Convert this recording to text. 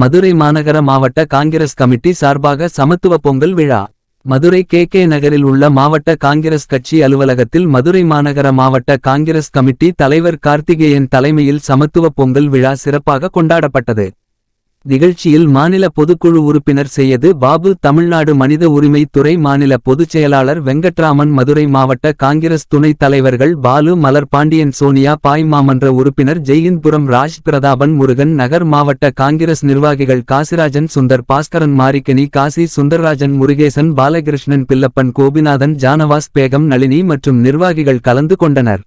மதுரை மாநகர மாவட்ட காங்கிரஸ் கமிட்டி சார்பாக சமத்துவ பொங்கல் விழா. மதுரை கே கே நகரில் உள்ள மாவட்ட காங்கிரஸ் கட்சி அலுவலகத்தில் மதுரை மாநகர மாவட்ட காங்கிரஸ் கமிட்டி தலைவர் கார்த்திகேயன் தலைமையில் சமத்துவ பொங்கல் விழா சிறப்பாக கொண்டாடப்பட்டது. நிகழ்ச்சியில் மாநில பொதுக்குழு உறுப்பினர் செய்யது பாபு தமிழ்நாடு மனித உரிமை துறை மாநில பொதுச் செயலாளர் வெங்கட்ராமன். மதுரை மாவட்ட காங்கிரஸ் துணைத் தலைவர்கள் பாலு மலர் பாண்டியன் சோனியா பாய் மாமன்ற உறுப்பினர் ஜெயின்புரம் ராஜ் பிரதாபன் முருகன். நகர் மாவட்ட காங்கிரஸ் நிர்வாகிகள் காசிராஜன் சுந்தர் பாஸ்கரன் மாரிக்கனி காசி சுந்தர்ராஜன் முருகேசன் பாலகிருஷ்ணன் பில்லப்பன் கோபிநாதன் ஜானவாஸ் பேகம் நளினி மற்றும் நிர்வாகிகள் கலந்து கொண்டனர்.